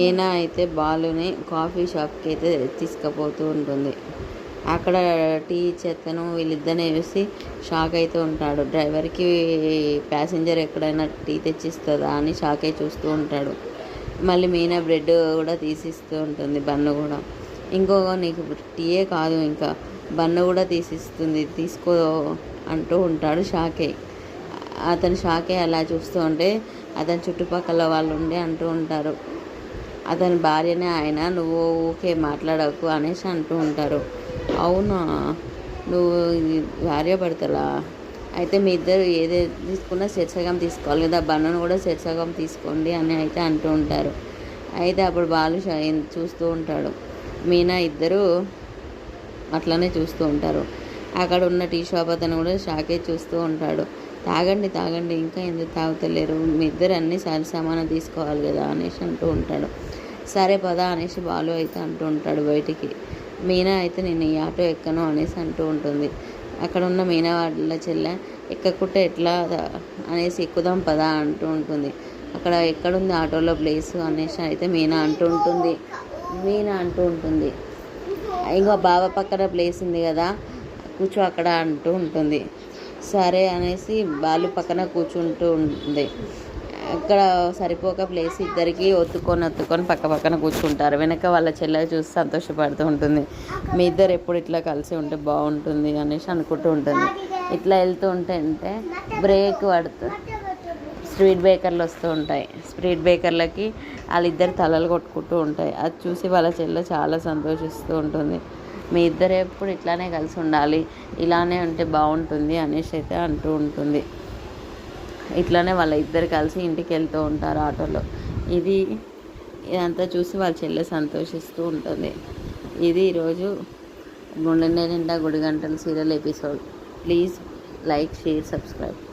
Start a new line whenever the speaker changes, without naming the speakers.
మీనా అయితే బాలుని కాఫీ షాప్కి అయితే తీసుకుపోతూ ఉంటుంది. అక్కడ టీ చెత్తను వీళ్ళిద్దరిని చూసి షాక్ అవుతూ ఉంటాడు. డ్రైవర్కి ప్యాసింజర్ ఎక్కడైనా టీ తెచ్చిస్తుందా అని షాక్ అయి చూస్తూ ఉంటాడు. మళ్ళీ మీనా బ్రెడ్ కూడా తీసిస్తూ ఉంటుంది బన్ను కూడా. ఇంకో నీకు టీయే కాదు ఇంకా. బన్ను కూడా తీసిస్తుంది తీసుకో అంటూ ఉంటాడు షాకే అతను షాకే అలా చూస్తూ ఉంటే అతని చుట్టుపక్కల వాళ్ళు ఉండి అంటూ ఉంటారు. అతని భార్యనే ఆయన నువ్వు ఊకే మాట్లాడకు అనేసి అంటూ ఉంటారు. అవునా? నువ్వు భార్య పడతలా అయితే మీ ఇద్దరు ఏదే తీసుకున్నా సెర్సగం తీసుకోవాలి కదా బన్నను కూడా సెర్సగం తీసుకోండి అని అయితే అంటూ ఉంటారు. అయితే అప్పుడు బాలు చూస్తూ ఉంటాడు. మీనా ఇద్దరు అట్లనే చూస్తూ ఉంటారు. అక్కడ ఉన్న టీ షాప్ అతను కూడా షాకే చూస్తూ ఉంటాడు. తాగండి తాగండి ఇంకా ఎందుకు తాగుతలేరు? మీ ఇద్దరు అన్ని సరి సమానం తీసుకోవాలి కదా అనేసి అంటూ ఉంటాడు. సరే పదా అనేసి బాలు అయితే అంటూ ఉంటాడు బయటికి. మీనా అయితే నేను ఈ ఆటో ఎక్కను అనేసి అంటూ ఉంటుంది. అక్కడ ఉన్న మీనా వాళ్ళ చెల్లె ఎక్కకుంటే ఎట్లా అనేసి ఎక్కుదాం పదా అంటూ ఉంటుంది. అక్కడ ఎక్కడుంది ఆటోలో ప్లేస్ అనేసి అయితే మీనా అంటూ ఉంటుంది. మీనా అంటూ ఉంటుంది. ఇంకో బావ పక్కన ప్లేస్ ఉంది కదా కూర్చో అక్కడ అంటూ ఉంటుంది. సరే అనేసి బాలు పక్కన కూర్చుంటూ ఉంటుంది. ఇక్కడ సరిపోక ప్లేస్ ఇద్దరికి ఒత్తుకొని ఒత్తుకొని పక్క పక్కన కూర్చుంటారు. వెనక వాళ్ళ చెల్లె చూసి సంతోషపడుతూ ఉంటుంది. మీ ఇద్దరు ఎప్పుడు ఇట్లా కలిసి ఉంటే బాగుంటుంది అనేసి అనుకుంటూ ఉంటుంది. ఇట్లా వెళ్తూ ఉంటే అంటే బ్రేక్ పడుతుంది స్ట్రీట్ బ్రేకర్లు వస్తూ ఉంటాయి. స్పీడ్ బ్రేకర్లకి వాళ్ళిద్దరు తలలు కొట్టుకుంటూ ఉంటాయి. అది చూసి వాళ్ళ చెల్లె చాలా సంతోషిస్తూ ఉంటుంది. మీ ఇద్దరు ఎప్పుడు ఇట్లానే కలిసి ఉండాలి. ఇలానే ఉంటే బాగుంటుంది అనేసి అయితే అంటూ ఉంటుంది. ఇట్లానే వాళ్ళ ఇద్దరు కలిసి ఇంటికి వెళ్తూ ఉంటారు ఆటోలో. ఇది ఇదంతా చూసి వాళ్ళ చెల్లె సంతోషిస్తూ ఉంటుంది. ఇది ఈరోజు గుండె నిండా గుడి గంటలు serial episode. Please like share subscribe.